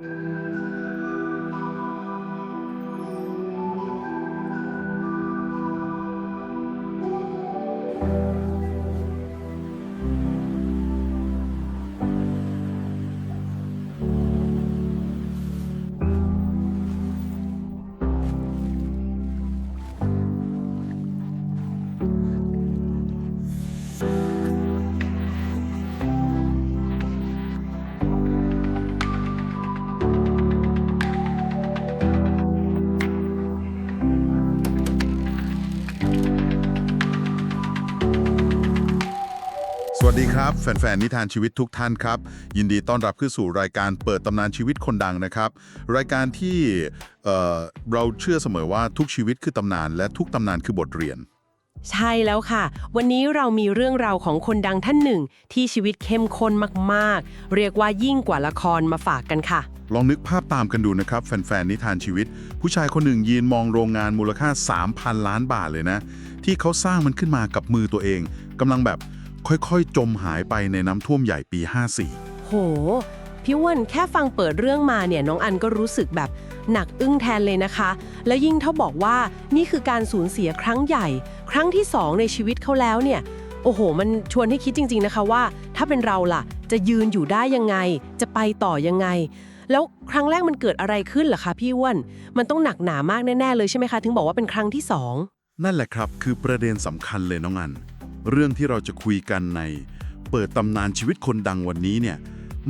ส ครับแฟนๆนิทานชีวิตทุกท่านครับ ยินดีต้อนรับเข้าสู่รายการเปิดตำนานชีวิตคนดังนะครับ รายการที่เอ่อเราเชื่อเสมอว่าทุกชีวิตคือตำนาน และทุกตำนานคือบทเรียน ใช่แล้วค่ะ วันนี้เรามีเรื่องราวของคนดังท่านหนึ่ง ที่ชีวิตเข้มข้นมากๆ เรียกว่ายิ่งกว่าละครมาฝากกันค่ะ ลองนึกภาพตามกันดูนะครับแฟนๆนิทานชีวิต ผู้ชายคนหนึ่งยืนมองโรงงานมูลค่า 3,000 ล้านบาทเลยนะ ที่เขาสร้างมันขึ้นมากับมือตัวเองกำลังแบบ ค่อยๆ จมหายไปในน้ำท่วมใหญ่ปี 54 โห พี่อ้วนแค่ฟังเปิดเรื่องมาเนี่ยน้องอันก็รู้สึกแบบหนักอึ้งแทนเลยนะคะ แล้วยิ่งถ้าบอกว่านี่คือการสูญเสียครั้งใหญ่ ครั้งที่สองในชีวิตเขาแล้วเนี่ยโอ้โห มันชวนให้คิดจริง ๆนะคะว่า ถ้าเป็นเราล่ะ จะยืนอยู่ได้ยังไง จะไปต่อยังไง แล้วครั้งแรกมันเกิดอะไรขึ้นเหรอคะพี่อ้วนมันต้องหนักหนามากแน่ๆเลยใช่ไหมคะ ถึงบอกว่าเป็นครั้งที่สองนั่นแหละครับ คือประเด็นสำคัญเลยน้องอัน เรื่องที่เราจะคุยกันใน เปิดตำนานชีวิตคนดังวันนี้เนี่ย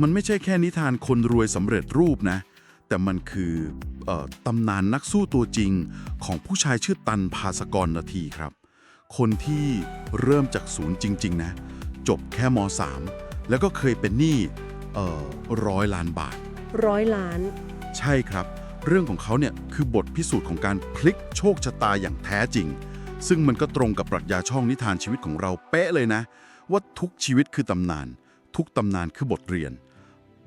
มันไม่ใช่แค่นิทานคนรวยสำเร็จรูปนะ แต่มันคือเออตำนานนักสู้ตัวจริงของผู้ชายชื่อตันภาสกรนาทีครับ คนที่เริ่มจากศูนย์จริง ๆ นะ จบแค่ม .3 แล้วก็เคยเป็นหนี้เอ่อร้อยล้านบาท ร้อยล้าน ใช่ครับ เรื่องของเขาเนี่ยคือบทพิสูจน์ของการพลิกโชคชะตาอย่างแท้จริง ซึ่งมันก็ตรงกับปรัชญาช่องนิทานชีวิตของเราเป๊ะเลยนะ ว่าทุกชีวิตคือตำนาน ทุกตำนานคือบทเรียน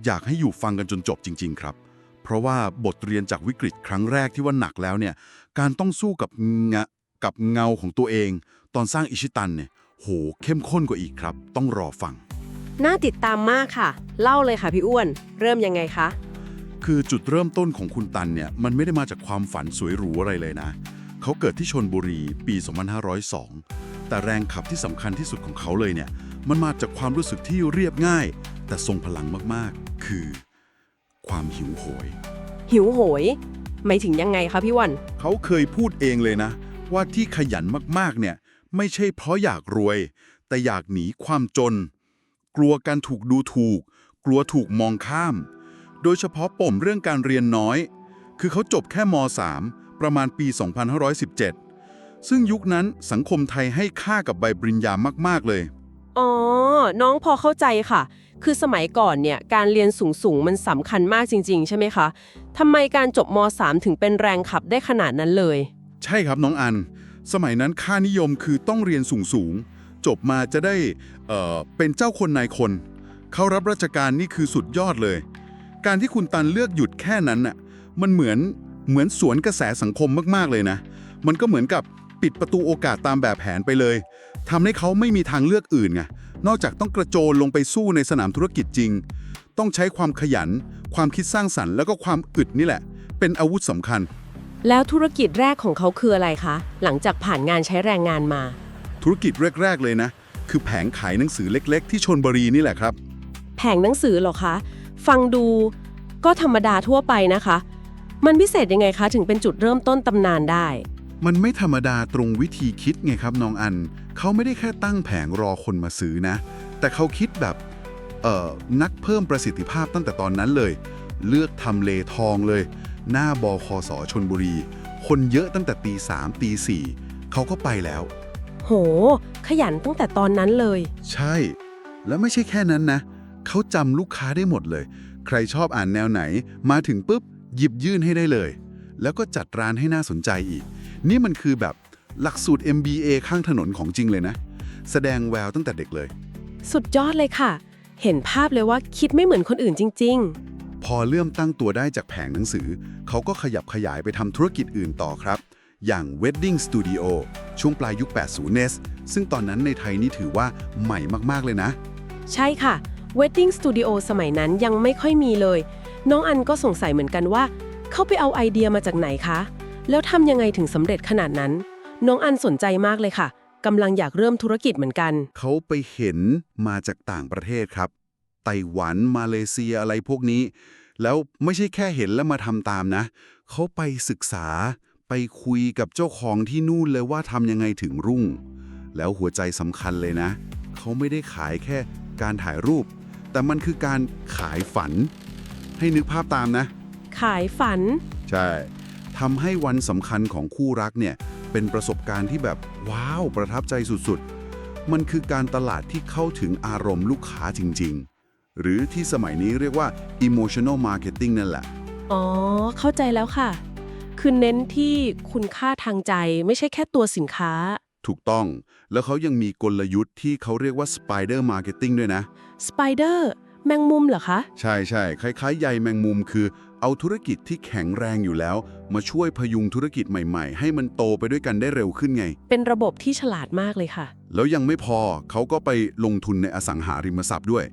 อยากให้อยู่ฟังกันจนจบจริง ๆ ครับ เพราะว่าบทเรียนจากวิกฤตครั้งแรกที่ว่าหนักแล้วเนี่ยการต้องสู้กับงะกับเงาของตัวเอง ตอนสร้างอิชิตันเนี่ยโหเข้มข้นกว่าอีกครับ ต้องรอฟังน่าติดตามมากค่ะ เล่าเลยค่ะพี่อ้วน เริ่มยังไงคะ คือจุดเริ่มต้นของคุณตันเนี่ย มันไม่ได้มาจากความฝันสวยหรูอะไรเลยนะ เขาเกิดที่ชนบุรีปี 2502 แต่แรงขับที่สำคัญที่สุดของเขาเลยเนี่ย มันมาจากความรู้สึกที่เรียบง่าย แต่ทรงพลังมากๆ คือ ความหิวโหย หิวโหยหมายถึงยังไงคะพี่อ้วนเขาเคยพูดเองเลยนะ ว่าที่ขยันมากๆเนี่ย ไม่ใช่เพราะอยากรวย แต่อยากหนีความจน กลัวการถูกดูถูก กลัวถูกมองข้าม โดยเฉพาะปมเรื่องการเรียนน้อย คือเขาจบแค่ม .3 ประมาณปี 2517 ซึ่งยุคนั้นสังคมไทยให้ค่ากับใบปริญญามาก ๆ เลย อ๋อ น้องพอเข้าใจค่ะ คือสมัยก่อนเนี่ย การเรียนสูง ๆ มันสำคัญมากจริง ๆ ใช่ไหมคะทำไมการจบม .3 ถึงเป็นแรงขับได้ขนาดนั้นเลย ใช่ครับน้องอัน สมัยนั้นค่านิยมคือต้องเรียนสูง ๆ จบมาจะได้เอ่อเป็นเจ้าคนนายคน เข้ารับราชการนี่คือสุดยอดเลย การที่คุณตันเลือกหยุดแค่นั้นน่ะมันเหมือน เหมือนสวนกระแสสังคมมากๆเลยนะ มันก็เหมือนกับปิดประตูโอกาสตามแบบแผนไปเลยทำให้เขาไม่มีทางเลือกอื่นไงนอกจากต้องกระโจนลงไปสู้ในสนามธุรกิจจริง ต้องใช้ความขยัน ความคิดสร้างสรรค์แล้วก็ความอึดนี่แหละ เป็นอาวุธสำคัญ แล้วธุรกิจแรกของเขาคืออะไรคะ หลังจากผ่านงานใช้แรงงานมา ธุรกิจแรก ๆ เลยนะ คือแผงขายหนังสือเล็ก ๆ ที่ชนบุรีนี่แหละครับ แผงหนังสือเหรอคะ ฟังดูก็ธรรมดาทั่วไปนะคะ มันพิเศษยังไงคะ ถึงเป็นจุดเริ่มต้นตำนานได้ มันไม่ธรรมดาตรงวิธีคิดไงครับน้องอัน เขาไม่ได้แค่ตั้งแผงรอคนมาซื้อนะ แต่เขาคิดแบบเอ่อนักเพิ่มประสิทธิภาพตั้งแต่ตอนนั้นเลย เลือกทำเลทองเลย หน้าบคสชนบุรี คนเยอะตั้งแต่ตีสามตีสี่เขาก็ไปแล้ว โห ขยันตั้งแต่ตอนนั้นเลย ใช่ แล้วไม่ใช่แค่นั้นนะ เขาจำลูกค้าได้หมดเลย ใครชอบอ่านแนวไหน มาถึงปุ๊บ หยิบยื่นให้ได้เลย แล้วก็จัดร้านให้น่าสนใจอีก นี่มันคือแบบหลักสูตร MBA ข้างถนนของจริงเลยนะ แสดงแววตั้งแต่เด็กเลย สุดยอดเลยค่ะ เห็นภาพเลยว่าคิดไม่เหมือนคนอื่นจริง พอเริ่มตั้งตัวได้จากแผงหนังสือ เขาก็ขยับขยายไปทำธุรกิจอื่นต่อครับ อย่าง Wedding Studio ช่วงปลายยุค 80 NES ซึ่งตอนนั้นในไทยนี่ถือว่าใหม่มากๆเลยนะ ๆ ใช่ค่ะ Wedding Studio สมัยนั้นยังไม่ค่อยมีเลย น้องอันก็สงสัยเหมือนกันว่า เขาไปเอาไอเดียมาจากไหนคะ แล้วทำยังไงถึงสำเร็จขนาดนั้น น้องอันสนใจมากเลยค่ะกำลังอยากเริ่มธุรกิจเหมือนกัน เขาไปเห็นมาจากต่างประเทศครับ ไต้หวัน มาเลเซียอะไรพวกนี้ แล้วไม่ใช่แค่เห็นแล้วมาทำตามนะ เขาไปศึกษา ไปคุยกับเจ้าของที่นู่นเลยว่าทำยังไงถึงรุ่ง แล้วหัวใจสำคัญเลยนะ เขาไม่ได้ขายแค่การถ่ายรูป แต่มันคือการขายฝัน ให้นึกภาพตามนะ ขายฝัน ใช่ทำให้วันสำคัญของคู่รักเนี่ยเป็นประสบการณ์ที่แบบว้าวประทับใจสุดๆ มันคือการตลาดที่เข้าถึงอารมณ์ลูกค้าจริง ๆ หรือที่สมัยนี้เรียกว่า emotional marketing นั่นแหละ อ๋อ เข้าใจแล้วค่ะ คือเน้นที่คุณค่าทางใจไม่ใช่แค่ตัวสินค้า ถูกต้อง แล้วเขายังมีกลยุทธ์ที่เขาเรียกว่า spider marketing ด้วยนะสไปเดอร์ แมงมุมเหรอคะ ใช่ใช่คล้าย ๆ ใยแมงมุมคือ เอาธุรกิจที่แข็งแรงอยู่แล้ว มาช่วยพยุงธุรกิจใหม่ๆ ให้มันโตไปด้วยกันได้เร็วขึ้นไง เป็นระบบที่ฉลาดมากเลยค่ะ แล้วยังไม่พอเขาก็ไปลงทุนในอสังหาริมทรัพย์ด้วย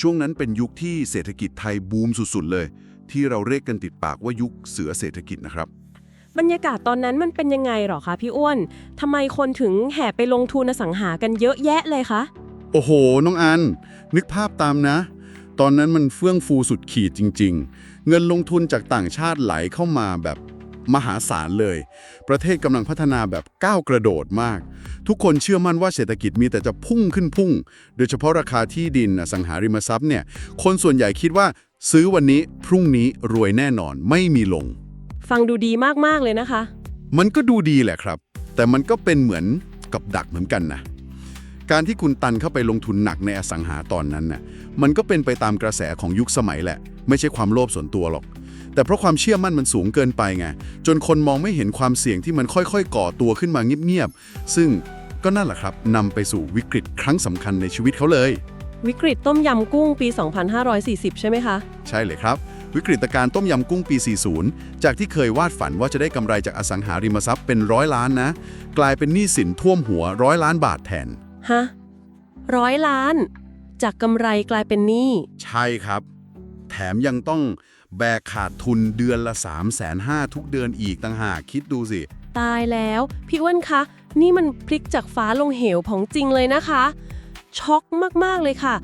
ช่วงนั้นเป็นยุคที่เศรษฐกิจไทยบูมสุดๆเลย ที่เราเรียกกันติดปากว่ายุคเสือเศรษฐกิจนะครับ บรรยากาศตอนนั้นมันเป็นยังไงหรอคะพี่อ้วนทำไมคนถึงแห่ไปลงทุนอสังหากันเยอะแยะเลยคะ โอ้โห น้องอัน นึกภาพตามนะ ตอนนั้นมันเฟื่องฟูสุดขีดจริง ๆ เงินลงทุนจากต่างชาติไหลเข้ามาแบบมหาศาลเลย ประเทศกำลังพัฒนาแบบก้าวกระโดดมาก ทุกคนเชื่อมั่นว่าเศรษฐกิจมีแต่จะพุ่งขึ้นพุ่ง โดยเฉพาะราคาที่ดินอสังหาริมทรัพย์เนี่ย คนส่วนใหญ่คิดว่าซื้อวันนี้พรุ่งนี้รวยแน่นอนไม่มีลง ฟังดูดีมาก ๆ เลยนะคะ มันก็ดูดีแหละครับ แต่มันก็เป็นเหมือนกับดักเหมือนกันนะ การที่คุณตันเข้าไปลงทุนหนักในอสังหาตอนนั้นน่ะมันก็เป็นไปตามกระแสของยุคสมัยแหละ ไม่ใช่ความโลภส่วนตัวหรอก แต่เพราะความเชื่อมั่นมันสูงเกินไปไงจนคนมองไม่เห็นความเสี่ยงที่มันค่อยๆ ก่อตัวขึ้นมาเงียบๆซึ่งก็นั่นแหละครับนำไปสู่วิกฤตครั้งสำคัญในชีวิตเขาเลย วิกฤตต้มยำกุ้งปี 2540 ใช่ไหมคะ ใช่เลยครับ วิกฤตการณ์ต้มยำกุ้งปี 40 จากที่เคยวาดฝันว่าจะได้กำไรจากอสังหาริมทรัพย์เป็นร้อยล้านนะ กลายเป็นหนี้สินท่วมหัวร้อยล้านบาทแทน ฮะร้อยล้าน จากกำไรกลายเป็นหนี้ ใช่ครับ แถมยังต้องแบกขาดทุนเดือนละ 3 5 0 0 0ทุกเดือนอีกต่างหากคิดดูสิ ตายแล้ว พี่อ้วนคะ นี่มันพลิกจากฟ้าลงเหวของจริงเลยนะคะ ช็อกมาก ๆ เลยค่ะ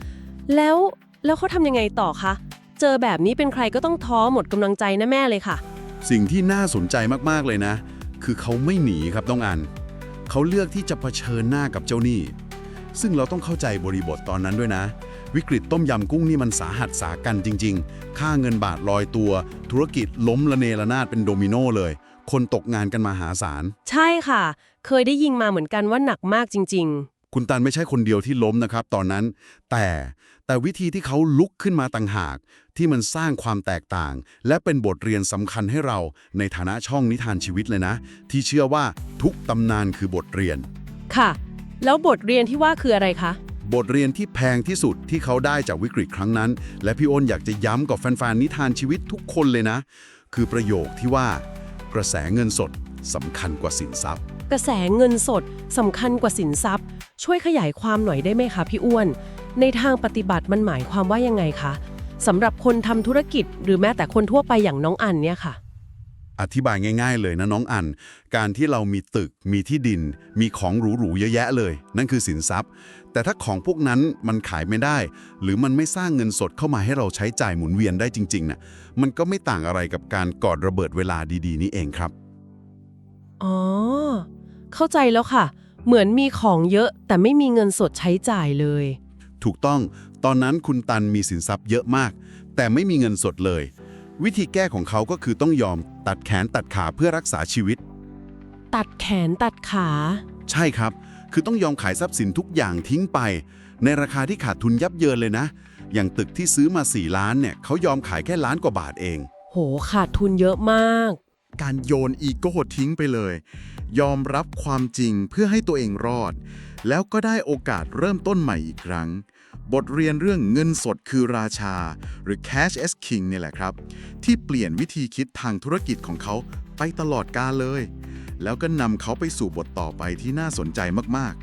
แล้วแล้วเขาทำยังไงต่อคะ เจอแบบนี้เป็นใครก็ต้องท้อหมดกำลังใจนะแม่เลยค่ะ สิ่งที่น่าสนใจมาก ๆ เลยนะ คือเขาไม่หนีครับต้องอัน เขาเลือกที่จะเผชิญหน้ากับเจ้าหนี้ ซึ่งเราต้องเข้าใจบริบทตอนนั้นด้วยนะ วิกฤตต้มยำกุ้งนี่มันสาหัสสากันจริง ๆ ค่าเงินบาทลอยตัว ธุรกิจล้มละเนระนาดเป็นโดมิโนเลย คนตกงานกันมหาศาล ใช่ค่ะ เคยได้ยิงมาเหมือนกันว่าหนักมากจริงคุณตันไม่ใช่คนเดียวที่ล้มนะครับ ตอนนั้น แต่แต่วิธีที่เขาลุกขึ้นมาต่างหาก ที่มันสร้างความแตกต่าง และเป็นบทเรียนสำคัญให้เราในฐานะช่องนิทานชีวิตเลยนะ ที่เชื่อว่าทุกตำนานคือบทเรียนๆค่ะ แล้วบทเรียนที่ว่าคืออะไรคะ บทเรียนที่แพงที่สุดที่เขาได้จากวิกฤตครั้งนั้น และพี่อ้นอยากจะย้ำกับแฟนๆนิทานชีวิตทุกคนเลยนะ คือประโยคที่ว่า กระแสเงินสดสำคัญกว่าสินทรัพย์ กระแสเงินสดสำคัญกว่าสินทรัพย์ ช่วยขยายความหน่อยได้ไหมคะพี่อ้วน ในทางปฏิบัติมันหมายความว่ายังไงคะสำหรับคนทำธุรกิจหรือแม้แต่คนทั่วไปอย่างน้องอันเนี่ยค่ะ อธิบายง่ายๆเลยนะน้องอัน การที่เรามีตึก มีที่ดิน มีของหรูๆเยอะแยะเลย นั่นคือสินทรัพย์ แต่ถ้าของพวกนั้นมันขายไม่ได้ หรือมันไม่สร้างเงินสดเข้ามาให้เราใช้จ่ายหมุนเวียนได้จริงๆน่ะมันก็ไม่ต่างอะไรกับการกอดระเบิดเวลาดีๆ นี้เองครับ อ๋อ เข้าใจแล้วค่ะ เหมือนมีของเยอะแต่ไม่มีเงินสดใช้จ่ายเลย ถูกต้อง ตอนนั้นคุณตันมีสินทรัพย์เยอะมาก แต่ไม่มีเงินสดเลย วิธีแก้ของเขาก็คือต้องยอมตัดแขนตัดขาเพื่อรักษาชีวิต ตัดแขนตัดขา ใช่ครับ คือต้องยอมขายทรัพย์สินทุกอย่างทิ้งไป ในราคาที่ขาดทุนยับเยินเลยนะ อย่างตึกที่ซื้อมา 4 ล้านเนี่ยเขายอมขายแค่ล้านกว่าบาทเอง โหขาดทุนเยอะมาก การโยนอีโก้ทิ้งไปเลย ยอมรับความจริงเพื่อให้ตัวเองรอด แล้วก็ได้โอกาสเริ่มต้นใหม่อีกครั้ง บทเรียนเรื่องเงินสดคือราชา หรือ cash as king เนี่ยแหละครับ ที่เปลี่ยนวิธีคิดทางธุรกิจของเขาไปตลอดกาลเลย แล้วก็นำเขาไปสู่บทต่อไปที่น่าสนใจมาก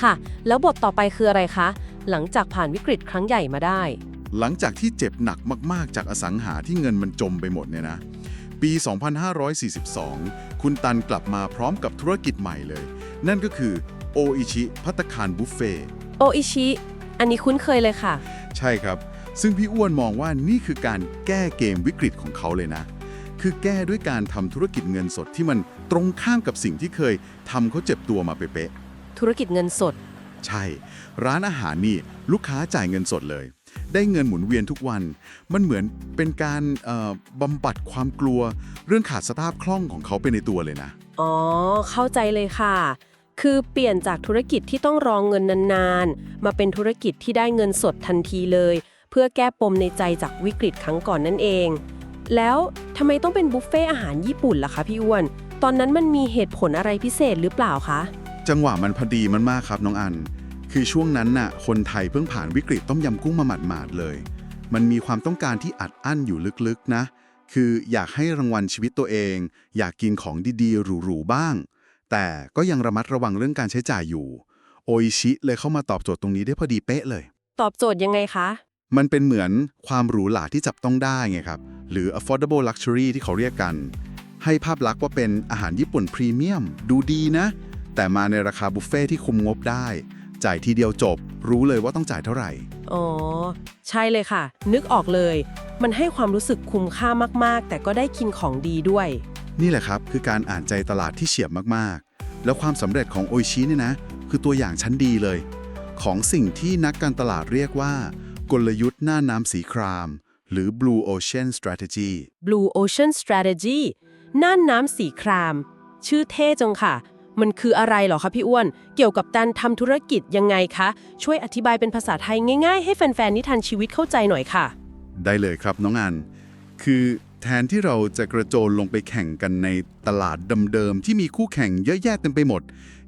ค่ะ แล้วบทต่อไปคืออะไรคะ หลังจากผ่านวิกฤตครั้งใหญ่มาได้ หลังจากที่เจ็บหนักมากๆ จากอสังหาที่เงินมันจมไปหมดเนี่ยนะ ปี 2542 คุณตันกลับมาพร้อมกับธุรกิจใหม่เลย นั่นก็คือโออิชิพัตตาคารบุฟเฟ่โออิชิ อันนี้คุ้นเคยเลยค่ะ ใช่ครับ ซึ่งพี่อ้วนมองว่านี่คือการแก้เกมวิกฤตของเขาเลยนะ คือแก้ด้วยการทำธุรกิจเงินสดที่มันตรงข้ามกับสิ่งที่เคยทำเขาเจ็บตัวมาเป๊ะธุรกิจเงินสด ๆใช่ ร้านอาหารนี่ลูกค้าจ่ายเงินสดเลย ได้เงินหมุนเวียนทุกวัน มันเหมือนเป็นการเอ่อบำบัดความกลัว เรื่องขาดสภาพคล่องของเขาไปในตัวเลยนะ อ๋อ เข้าใจเลยค่ะ คือเปลี่ยนจากธุรกิจที่ต้องรองเงินนานๆ มาเป็นธุรกิจที่ได้เงินสดทันทีเลย เพื่อแก้ปมในใจจากวิกฤตครั้งก่อนนั่นเอง แล้วทำไมต้องเป็นบุฟเฟ่อาหารญี่ปุ่นล่ะคะพี่อ้วน ตอนนั้นมันมีเหตุผลอะไรพิเศษหรือเปล่าคะ จังหวะมันพอดีมันมากครับน้องอัน คือช่วงนั้นน่ะ คนไทยเพิ่งผ่านวิกฤตต้มยำกุ้งมาหมาดๆเลย มันมีความต้องการที่อัดอั้นอยู่ลึกๆนะ คืออยากให้รางวัลชีวิตตัวเอง อยากกินของดีๆหรูๆบ้าง แต่ก็ยังระมัดระวังเรื่องการใช้จ่ายอยู่ โออิชิเลยเข้ามาตอบโจทย์ตรงนี้ได้พอดีเป๊ะเลย ตอบโจทย์ยังไงคะ มันเป็นเหมือนความหรูหราที่จับต้องได้ไงครับ หรือ affordable luxury ที่เขาเรียกกัน ให้ภาพลักษณ์ว่าเป็นอาหารญี่ปุ่นพรีเมียม ดูดีนะ แต่มาในราคาบุฟเฟ่ที่คุมงบได้ จ่ายทีเดียวจบ รู้เลยว่าต้องจ่ายเท่าไหร่ อ๋อ ใช่เลยค่ะ นึกออกเลย มันให้ความรู้สึกคุ้มค่ามากๆ แต่ก็ได้กินของดีด้วย นี่แหละครับคือการอ่านใจตลาดที่เฉียบมากๆ แล้วความสำเร็จของโออิชิเนี่ยนะ คือตัวอย่างชั้นดีเลย ของสิ่งที่นักการตลาดเรียกว่า กลยุทธ์หน้าน้ำสีคราม หรือ Blue Ocean Strategy Blue Ocean Strategy น่านน้ำสีคราม ชื่อเท่จังค่ะ มันคืออะไรเหรอคะพี่อ้วน เกี่ยวกับการทำธุรกิจยังไงคะ ช่วยอธิบายเป็นภาษาไทยง่ายๆ ให้แฟนๆ นิทานชีวิตเข้าใจหน่อยค่ะ ได้เลยครับน้องอัน คือ แทนที่เราจะกระโจนลงไปแข่งกันในตลาดเดิมๆที่มีคู่แข่งเยอะแยะเต็มไปหมด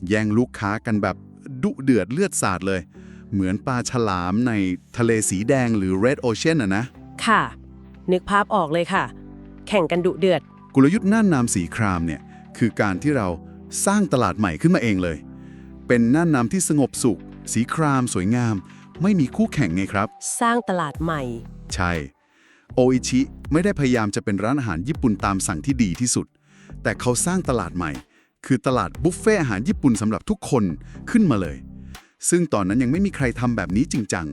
แย่งลูกค้ากันแบบดุเดือดเลือดสาดเลย เหมือนปลาฉลามในทะเลสีแดงหรือ Red Ocean อะนะ ค่ะ นึกภาพออกเลยค่ะ แข่งกันดุเดือด กลยุทธ์น่านน้ำสีครามเนี่ยคือการที่เราสร้างตลาดใหม่ขึ้นมาเองเลย เป็นน่านน้ำที่สงบสุข สีครามสวยงาม ไม่มีคู่แข่งไงครับ สร้างตลาดใหม่ ใช่ โออิชิไม่ได้พยายามจะเป็นร้านอาหารญี่ปุ่นตามสั่งที่ดีที่สุด แต่เขาสร้างตลาดใหม่ คือตลาดบุฟเฟ่อาหารญี่ปุ่นสำหรับทุกคนขึ้นมาเลย ซึ่งตอนนั้นยังไม่มีใครทำแบบนี้จริงจัง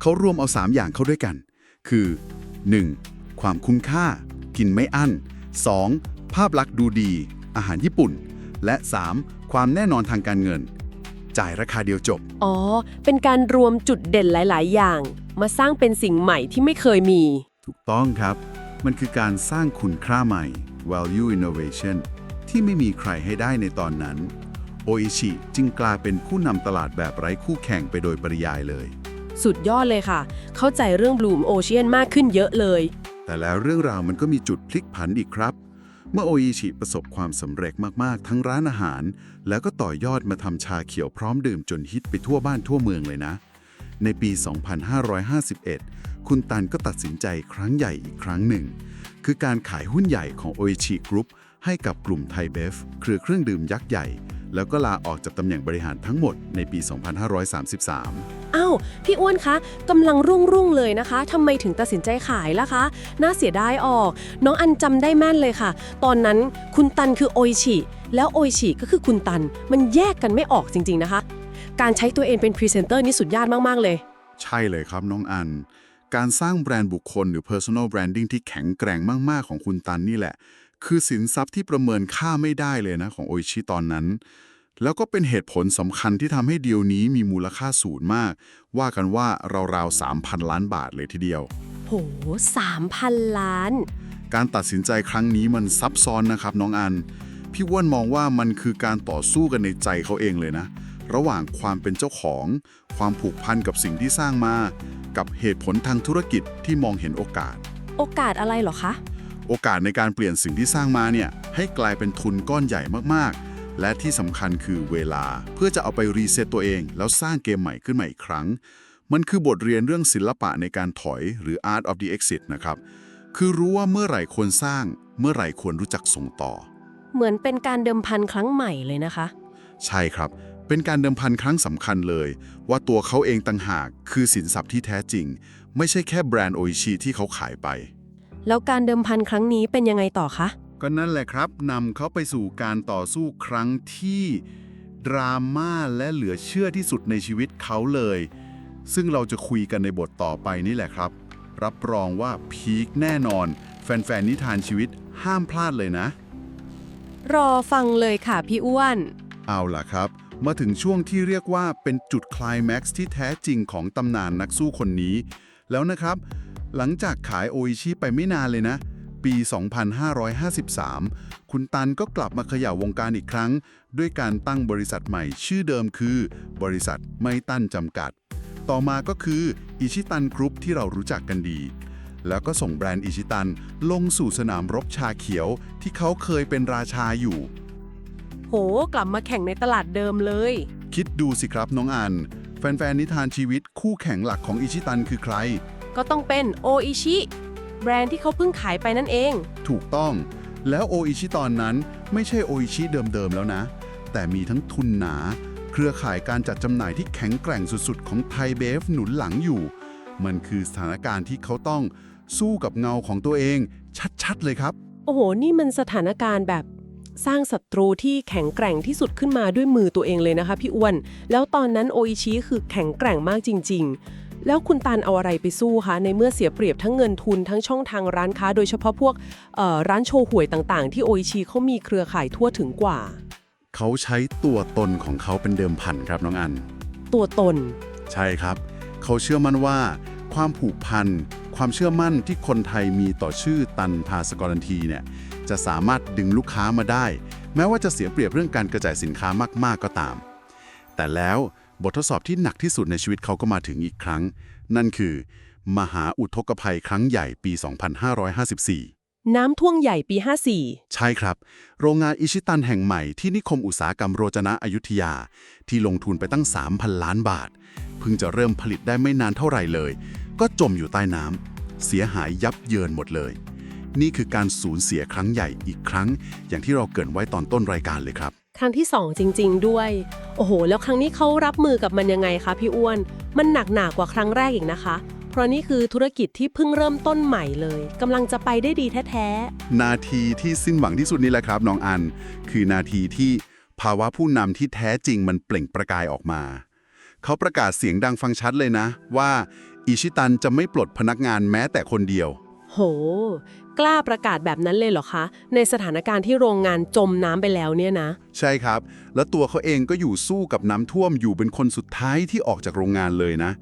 เขารวมเอา 3 อย่างเข้าด้วยกัน คือ 1. ความคุ้มค่า กินไม่อั้น 2. ภาพลักษณ์ดูดี อาหารญี่ปุ่น และ 3. ความแน่นอนทางการเงิน จ่ายราคาเดียวจบ อ๋อ เป็นการรวมจุดเด่นหลาย ๆ อย่าง มาสร้างเป็นสิ่งใหม่ที่ไม่เคยมี ถูกต้องครับ มันคือการสร้างคุณค่าใหม่ value innovation ที่ไม่มีใครให้ได้ในตอนนั้น โออิชิจึงกลายเป็นผู้นำตลาดแบบไร้คู่แข่งไปโดยปริยายเลย สุดยอดเลยค่ะ เข้าใจเรื่อง Bloom Ocean มากขึ้นเยอะเลย แต่แล้วเรื่องราวมันก็มีจุดพลิกผันอีกครับ เมื่อโออิชิประสบความสำเร็จมากๆ ทั้งร้านอาหาร แล้วก็ต่อยอดมาทำชาเขียวพร้อมดื่มจนฮิตไปทั่วบ้านทั่วเมืองเลยนะ ในปี 2551 คุณตันก็ตัดสินใจครั้งใหญ่อีกครั้งหนึ่ง คือการขายหุ้นใหญ่ของโออิชิกรุ๊ปให้กับกลุ่มไทยเบฟเครือเครื่องดื่มยักษ์ใหญ่ แล้วก็ลาออกจากตำแหน่งบริหารทั้งหมดในปี 2533 อ้าว พี่อ้วนคะกำลังรุ่งรุ่งๆเลยนะคะทำไมถึงตัดสินใจขายล่ะคะ น่าเสียดายออก น้องอันจำได้แม่นเลยค่ะ ตอนนั้นคุณตันคือโออิชิแล้วโออิชิก็คือคุณตัน มันแยกกันไม่ออกจริง ๆนะคะ การใช้ตัวเองเป็นพรีเซนเตอร์นี่สุดยอดมากๆเลย ใช่เลยครับน้องอัน การสร้างแบรนด์บุคคลหรือ personal branding ที่แข็งแกร่งมาก ๆ ของคุณตันนี่แหละ คือสินทรัพย์ที่ประเมินค่าไม่ได้เลยนะของโออิชิตอนนั้น แล้วก็เป็นเหตุผลสำคัญที่ทำให้เดียวนี้มีมูลค่าสูงมาก ว่ากันว่าราวๆ3,000 ล้านบาทเลยทีเดียว โหสามพันล้าน การตัดสินใจครั้งนี้มันซับซ้อนนะครับน้องอัน พี่ว่านมองว่ามันคือการต่อสู้กันในใจเขาเองเลยนะ ระหว่างความเป็นเจ้าของ ความผูกพันกับสิ่งที่สร้างมา กับเหตุผลทางธุรกิจที่มองเห็นโอกาส โอกาสอะไรเหรอคะ โอกาสในการเปลี่ยนสิ่งที่สร้างมาเนี่ยให้กลายเป็นทุนก้อนใหญ่มากๆ และที่สำคัญคือเวลาเพื่อจะเอาไปรีเซ็ตตัวเอง แล้วสร้างเกมใหม่ขึ้นมาอีกครั้ง มันคือบทเรียนเรื่องศิลปะในการถอยหรือ art of the exit นะครับ คือรู้ว่าเมื่อไหร่ควรสร้าง เมื่อไหร่ควรรู้จักส่งต่อ เหมือนเป็นการเดิมพันครั้งใหม่เลยนะคะ ใช่ครับ เป็นการเดิมพันครั้งสำคัญเลย ว่าตัวเขาเองต่างหากคือสินทรัพย์ที่แท้จริง ไม่ใช่แค่แบรนด์โออิชิที่เขาขายไป แล้วการเดิมพันครั้งนี้เป็นยังไงต่อคะ ก็นั่นแหละครับนำเขาไปสู่การต่อสู้ครั้งที่ดราม่าและเหลือเชื่อที่สุดในชีวิตเขาเลย ซึ่งเราจะคุยกันในบทต่อไปนี่แหละครับ รับรองว่าพีคแน่นอน แฟนๆนิทานชีวิตห้ามพลาดเลยนะ รอฟังเลยค่ะพี่อ้วน เอาล่ะครับ มาถึงช่วงที่เรียกว่าเป็นจุดคลายแม็กซ์ที่แท้จริงของตำนานนักสู้คนนี้ แล้วนะครับ หลังจากขายโออิชิไปไม่นานเลยนะ ปี 2553 คุณตันก็กลับมาเขย่าวงการอีกครั้ง ด้วยการตั้งบริษัทใหม่ชื่อเดิมคือ บริษัทไม่ตั้นจำกัด ต่อมาก็คืออิชิตันกรุ๊ปที่เรารู้จักกันดีแล้วก็ส่งแบรนด์อิชิตันลงสู่สนามรบชาเขียวที่เขาเคยเป็นราชาอยู่ กลับมาแข่งในตลาดเดิมเลย คิดดูสิครับน้องอัน แฟน ๆ นิทานชีวิตคู่แข่งหลักของอิชิตันคือใคร ก็ต้องเป็นโออิชิ แบรนด์ที่เขาเพิ่งขายไปนั่นเอง ถูกต้อง แล้วโออิชิตอนนั้นไม่ใช่โออิชิเดิม ๆ แล้วนะ แต่มีทั้งทุนหนา เครือข่ายการจัดจำหน่ายที่แข็งแกร่งสุด ๆ ของไทยเบฟหนุนหลังอยู่ มันคือสถานการณ์ที่เขาต้องสู้กับเงาของตัวเอง ชัด ๆ เลยครับ โอ้โห นี่มันสถานการณ์แบบ สร้างศัตรูที่แข็งแกร่งที่สุดขึ้นมาด้วยมือตัวเองเลยนะคะพี่อ้วน แล้วตอนนั้นโออิชิคือแข็งแกร่งมากจริง ๆ แล้วคุณตันเอาอะไรไปสู้คะในเมื่อเสียเปรียบทั้งเงินทุนทั้งช่องทางร้านค้า โดยเฉพาะพวกเอ่อร้านโชว์หวยต่างๆ ที่โออิชิเขามีเครือข่ายทั่วถึงกว่า เขาใช้ตัวตนของเขาเป็นเดิมพันครับน้องอัน ตัวตน ใช่ครับ เขาเชื่อมั่นว่า ความผูกพันความเชื่อมั่นที่คนไทยมีต่อชื่อตันพาสกอรันทีเนี่ย จะสามารถดึงลูกค้ามาได้ แม้ว่าจะเสียเปรียบเรื่องการกระจายสินค้ามากๆก็ตาม แต่แล้วบททดสอบที่หนักที่สุดในชีวิตเขาก็มาถึงอีกครั้ง นั่นคือ มหาอุทกภัยครั้งใหญ่ปี 2554น้ำท่วงใหญ่ปีใช่ครับ โรงงานอิชิตันแห่งใหม่ที่นิคมอุตสาหกรรมโรจนะอยุธยา ที่ลงทุนไปตั้ง 3,000 ล้านบาท เพิ่งจะเริ่มผลิตได้ไม่นานเท่าไหร่เลย ก็จมอยู่ใต้น้ำเสียหายยับเยินหมดเลย นี่คือการสูญเสียครั้งใหญ่อีกครั้ง อย่างที่เราเกรินไว้ตอนต้นรายการเลยครับ4ครั้งที่ 2 จริง ๆ ด้วย โอ้โห แล้วครั้งนี้เขารับมือกับมันยังไงคะพี่อ้วน มันหนักหนากว่าครั้งแรกอีกนะคะ เพราะนี่คือธุรกิจที่เพิ่งเริ่มต้นใหม่เลยกำลังจะไปได้ดีแท้นาทีที่สิ้นหวังที่สุดนี่แหละครับน้องอัน คือนาทีที่ภาวะผู้นำที่แท้จริงมันเปล่งประกายออกมา เขาประกาศเสียงดังฟังชัดเลยนะ ว่าอิชิตันจะไม่ปลดพนักงานแม้แต่คนเดียวๆโห กล้าประกาศแบบนั้นเลยเหรอคะ ในสถานการณ์ที่โรงงานจมน้ำไปแล้วเนี่ยนะ ใช่ครับ แล้วตัวเขาเองก็อยู่สู้กับน้ำท่วมอยู่เป็นคนสุดท้ายที่ออกจากโรงงานเลยนะ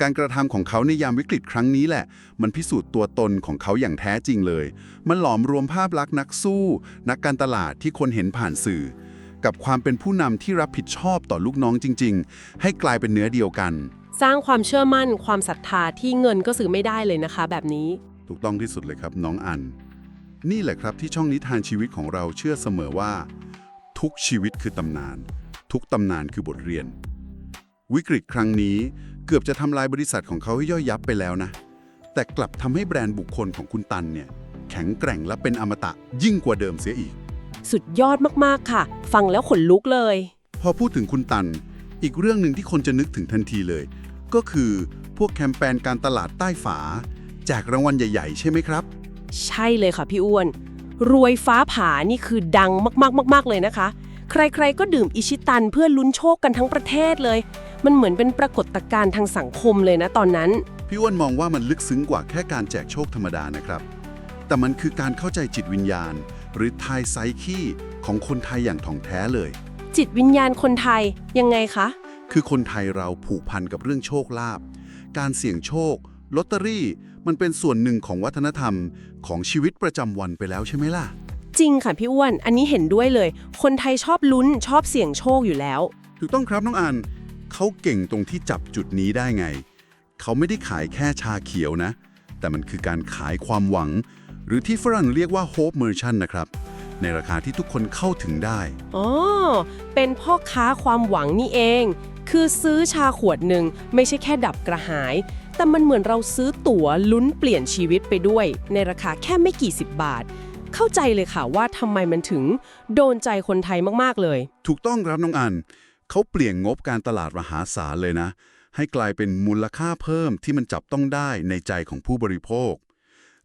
การกระทำของเขาในยามวิกฤตครั้งนี้แหละ มันพิสูจน์ตัวตนของเขาอย่างแท้จริงเลย มันหลอมรวมภาพลักษณ์นักสู้ นักการตลาดที่คนเห็นผ่านสื่อ กับความเป็นผู้นำที่รับผิดชอบต่อลูกน้องจริง ๆ ให้กลายเป็นเนื้อเดียวกัน สร้างความเชื่อมั่น ความศรัทธาที่เงินก็ซื้อไม่ได้เลยนะคะ แบบนี้ ถูกต้องที่สุดเลยครับน้องอัน นี่แหละครับที่ช่องนิทานชีวิตของเราเชื่อเสมอว่า ทุกชีวิตคือตำนาน ทุกตำนานคือบทเรียน วิกฤตครั้งนี้เกือบจะทำลายบริษัทของเขาให้ย่อยยับไปแล้วนะ แต่กลับทำให้แบรนด์บุคคลของคุณตันเนี่ยแข็งแกร่งและเป็นอมตะยิ่งกว่าเดิมเสียอีก สุดยอดมากๆค่ะ ฟังแล้วขนลุกเลย พอพูดถึงคุณตัน อีกเรื่องหนึ่งที่คนจะนึกถึงทันทีเลย ก็คือพวกแคมเปญการตลาดใต้ฝา แจกรางวัลใหญ่ ๆ ใช่ไหมครับ ใช่เลยค่ะพี่อ้วน รวยฟ้าผานี่คือดังมากๆๆๆเลยนะคะ ใครๆก็ดื่มอิชิตันเพื่อลุ้นโชคกันทั้งประเทศเลย มันเหมือนเป็นปรากฏการณ์ทางสังคมเลยนะตอนนั้น พี่อ้วนมองว่ามันลึกซึ้งกว่าแค่การแจกโชคธรรมดานะครับ แต่มันคือการเข้าใจจิตวิญญาณ หรือไทยไซคีของคนไทยอย่างถ่องแท้เลย จิตวิญญาณคนไทยยังไงคะ คือคนไทยเราผูกพันกับเรื่องโชคลาภ การเสี่ยงโชค ลอตเตอรี่ มันเป็นส่วนหนึ่งของวัฒนธรรมของชีวิตประจำวันไปแล้วใช่ไหมล่ะ จริงค่ะพี่อ้วน อันนี้เห็นด้วยเลย คนไทยชอบลุ้นชอบเสี่ยงโชคอยู่แล้ว ถูกต้องครับน้องอันเขาเก่งตรงที่จับจุดนี้ได้ไง เขาไม่ได้ขายแค่ชาเขียวนะ แต่มันคือการขายความหวัง หรือที่ฝรั่งเรียกว่า hope merchant นะครับ ในราคาที่ทุกคนเข้าถึงได้ อ๋อ เป็นพ่อค้าความหวังนี่เอง คือซื้อชาขวดหนึ่งไม่ใช่แค่ดับกระหาย แต่มันเหมือนเราซื้อตั๋วลุ้นเปลี่ยนชีวิตไปด้วย ในราคาแค่ไม่กี่สิบบาท เข้าใจเลยค่ะว่าทำไมมันถึงโดนใจคนไทยมากๆเลย ถูกต้องครับน้องอันเขาเปลี่ยนงบการตลาดมหาศาลเลยนะ ให้กลายเป็นมูลค่าเพิ่มที่มันจับต้องได้ในใจของผู้บริโภค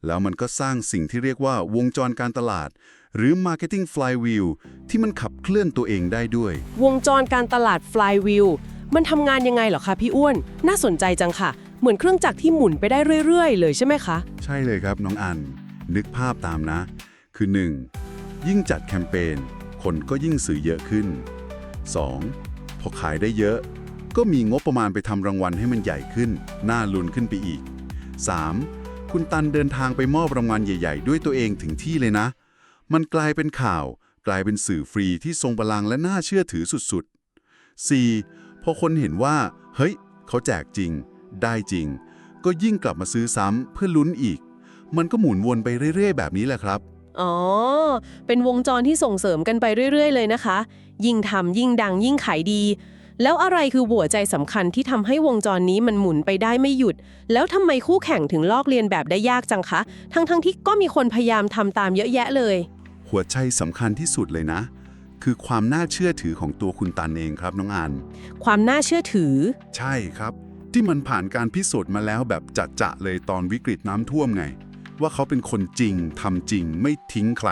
แล้วมันก็สร้างสิ่งที่เรียกว่าวงจรการตลาด หรือ Marketing Flywheel ที่มันขับเคลื่อนตัวเองได้ด้วย วงจรการตลาด flywheel มันทำงานยังไงเหรอคะพี่อ้วน น่าสนใจจังค่ะ เหมือนเครื่องจักรที่หมุนไปได้เรื่อยๆ เลยใช่ไหมคะ ใช่เลยครับน้องอัน นึกภาพตามนะ คือ 1. ยิ่งจัดแคมเปญคนก็ยิ่งซื้อเยอะขึ้น 2. พอขายได้เยอะ ก็มีงบประมาณไปทำรางวัลให้มันใหญ่ขึ้น น่าลุ้นขึ้นไปอีก 3. คุณตันเดินทางไปมอบรางวัลใหญ่ ๆ ด้วยตัวเองถึงที่เลยนะ มันกลายเป็นข่าว กลายเป็นสื่อฟรีที่ทรงพลังและน่าเชื่อถือสุดๆ 4. พอคนเห็นว่า เฮ้ย เขาแจกจริง ได้จริง ก็ยิ่งกลับมาซื้อซ้ำเพื่อลุ้นอีก มันก็หมุนวนไปเรื่อย ๆ แบบนี้แหละครับ อ๋อ เป็นวงจรที่ส่งเสริมกันไปเรื่อย ๆ เลยนะคะ ยิ่งทำยิ่งดังยิ่งขายดี แล้วอะไรคือหัวใจสำคัญที่ทำให้วงจรนี้มันหมุนไปได้ไม่หยุด แล้วทำไมคู่แข่งถึงลอกเลียนแบบได้ยากจังคะ ทั้งๆที่ก็มีคนพยายามทำตามเยอะแยะเลย หัวใจสำคัญที่สุดเลยนะ คือความน่าเชื่อถือของตัวคุณตันเองครับน้องอัน ความน่าเชื่อถือ ใช่ครับ ที่มันผ่านการพิสูจน์มาแล้วแบบจัดจะเลยตอนวิกฤตน้ำท่วมไง ว่าเขาเป็นคนจริงทำจริงไม่ทิ้งใคร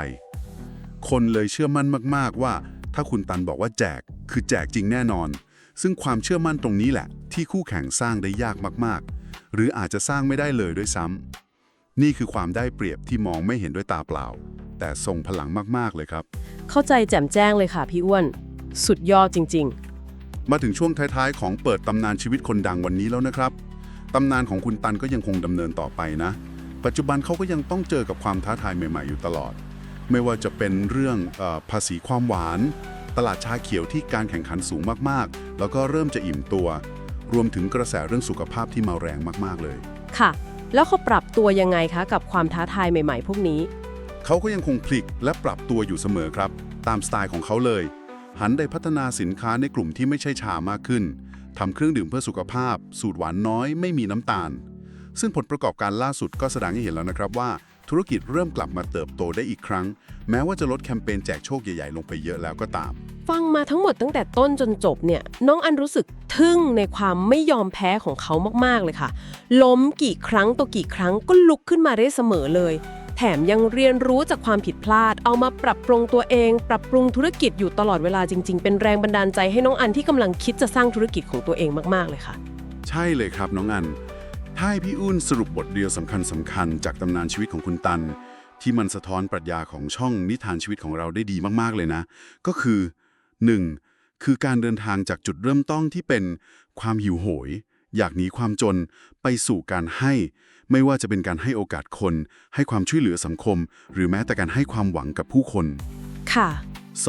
คนเลยเชื่อมั่นมากๆว่า ถ้าคุณตันบอกว่าแจก คือแจกจริงแน่นอน ซึ่งความเชื่อมั่นตรงนี้แหละ ที่คู่แข่งสร้างได้ยากมากๆ หรืออาจจะสร้างไม่ได้เลยด้วยซ้ำนี่คือความได้เปรียบที่มองไม่เห็นด้วยตาเปล่า แต่ทรงพลังมากๆเลยครับ เข้าใจแจ่มแจ้งเลยค่ะพี่อ้วน สุดยอดจริง มาถึงช่วงท้ายๆ ของเปิดตำนานชีวิตคนดังวันนี้แล้วนะครับ ตำนานของคุณตันก็ยังคงดำเนินต่อไปนะ ปัจจุบันเขาก็ยังต้องเจอกับความท้าทายใหม่ๆ อยู่ตลอด ไม่ว่าจะเป็นเรื่องเออภาษีความหวาน ตลาดชาเขียวที่การแข่งขันสูงมากๆ แล้วก็เริ่มจะอิ่มตัว รวมถึงกระแสเรื่องสุขภาพที่มาแรงมากๆเลยๆค่ะ แล้วเขาปรับตัวยังไงคะกับความท้าทายใหม่ ๆ พวกนี้ เขาก็ยังคงพลิกและปรับตัวอยู่เสมอครับ ตามสไตล์ของเขาเลย หันได้พัฒนาสินค้าในกลุ่มที่ไม่ใช่ชามากขึ้นทำเครื่องดื่มเพื่อสุขภาพ สูตรหวานน้อยไม่มีน้ำตาล ซึ่งผลประกอบการล่าสุดก็แสดงให้เห็นแล้วนะครับว่า ธุรกิจเริ่มกลับมาเติบโตได้อีกครั้ง แม้ว่าจะลดแคมเปญแจกโชคใหญ่ๆ ลงไปเยอะแล้วก็ตาม ฟังมาทั้งหมดตั้งแต่ต้นจนจบเนี่ยน้องอันรู้สึกทึ่งในความไม่ยอมแพ้ของเขามากๆเลยค่ะ ล้มกี่ครั้งต่อกี่ครั้งก็ลุกขึ้นมาได้เสมอเลย แถมยังเรียนรู้จากความผิดพลาด เอามาปรับปรุงตัวเอง ปรับปรุงธุรกิจอยู่ตลอดเวลาจริง ๆ เป็นแรงบันดาลใจให้น้องอันที่กำลังคิดจะสร้างธุรกิจของตัวเองมาก ๆ เลยค่ะ ใช่เลยครับน้องอัน ถ้าให้พี่อุ้นสรุปบทเรียวสำคัญสำคัญๆจากตำนานชีวิตของคุณตัน ที่มันสะท้อนปรัชญาของช่องนิทานชีวิตของเราได้ดีมากๆเลยนะ ก็คือ 1. คือการเดินทางจากจุดเริ่มต้นที่เป็นความหิวโหย อยากหนีความจนไปสู่การให้ ไม่ว่าจะเป็นการให้โอกาสคน ให้ความช่วยเหลือสังคม หรือแม้แต่การให้ความหวังกับผู้คน ค่ะ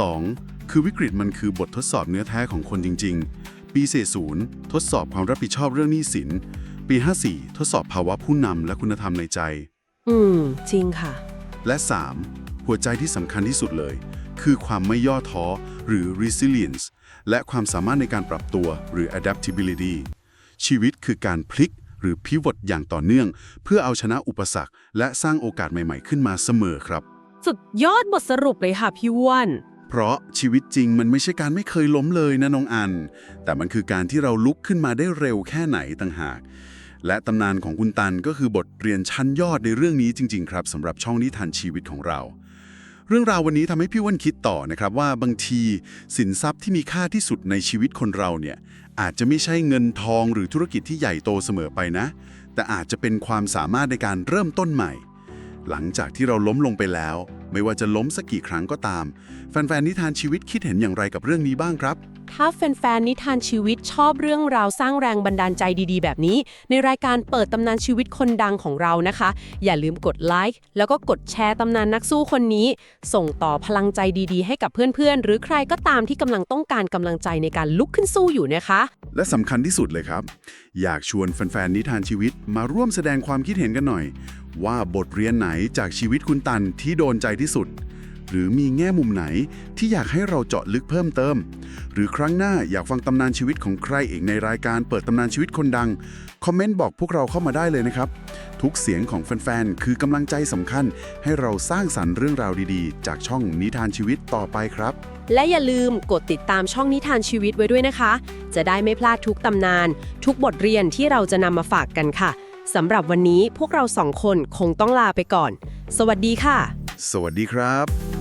2. คือวิกฤตมันคือบททดสอบเนื้อแท้ของคนจริง ๆ ปี 40 ทดสอบความรับผิดชอบเรื่องหนี้สิน ปี 54 ทดสอบภาวะผู้นำและคุณธรรมในใจ อืม จริงค่ะ และ 3. หัวใจที่สำคัญที่สุดเลย คือความไม่ย่อท้อ หรือ resilience และความสามารถในการปรับตัวหรือ adaptability ชีวิตคือการพลิก หรือ pivot อย่างต่อเนื่อง เพื่อเอาชนะอุปสรรค และสร้างโอกาสใหม่ๆขึ้นมาเสมอครับ สุดยอดบทสรุปเลยค่ะพี่อ้วน เพราะชีวิตจริงมันไม่ใช่การไม่เคยล้มเลยนะน้องอัน แต่มันคือการที่เราลุกขึ้นมาได้เร็วแค่ไหนต่างหาก และตำนานของคุณตันก็คือบทเรียนชั้นยอดในเรื่องนี้จริง ๆ ครับสำหรับช่องนิทานชีวิตของเรา เรื่องราววันนี้ทำให้พี่วันคิดต่อนะครับว่าบางทีสินทรัพย์ที่มีค่าที่สุดในชีวิตคนเราเนี่ยอาจจะไม่ใช่เงินทองหรือธุรกิจที่ใหญ่โตเสมอไปนะ แต่อาจจะเป็นความสามารถในการเริ่มต้นใหม่ หลังจากที่เราล้มลงไปแล้ว ไม่ว่าจะล้มสักกี่ครั้งก็ตาม แฟนๆนิทานชีวิตคิดเห็นอย่างไรกับเรื่องนี้บ้างครับ ถ้าแฟนๆนิทานชีวิตชอบเรื่องราวสร้างแรงบันดาลใจดีๆ แบบนี้ ในรายการเปิดตำนานชีวิตคนดังของเรานะคะ อย่าลืมกดไลค์แล้วก็กดแชร์ตำนานนักสู้คนนี้ ส่งต่อพลังใจดีๆ ให้กับเพื่อนๆ หรือใครก็ตามที่กำลังต้องการกำลังใจในการลุกขึ้นสู้อยู่นะคะ และสำคัญที่สุดเลยครับ อยากชวนแฟนๆนิทานชีวิตมาร่วมแสดงความคิดเห็นกันหน่อย ว่าบทเรียนไหนจากชีวิตคุณตันที่โดนใจที่สุด หรือมีแง่มุมไหนที่อยากให้เราเจาะลึกเพิ่มเติม หรือครั้งหน้าอยากฟังตำนานชีวิตของใครอีกในรายการเปิดตำนานชีวิตคนดัง คอมเมนต์บอกพวกเราเข้ามาได้เลยนะครับ ทุกเสียงของแฟนๆ คือกำลังใจสำคัญ ให้เราสร้างสรรค์เรื่องราวดีๆ จากช่องนิทานชีวิตต่อไปครับ และอย่าลืมกดติดตามช่องนิทานชีวิตไว้ด้วยนะคะ จะได้ไม่พลาดทุกตำนาน ทุกบทเรียนที่เราจะนำมาฝากกันค่ะ สำหรับวันนี้พวกเราสองคนคงต้องลาไปก่อน สวัสดีค่ะ สวัสดีครับ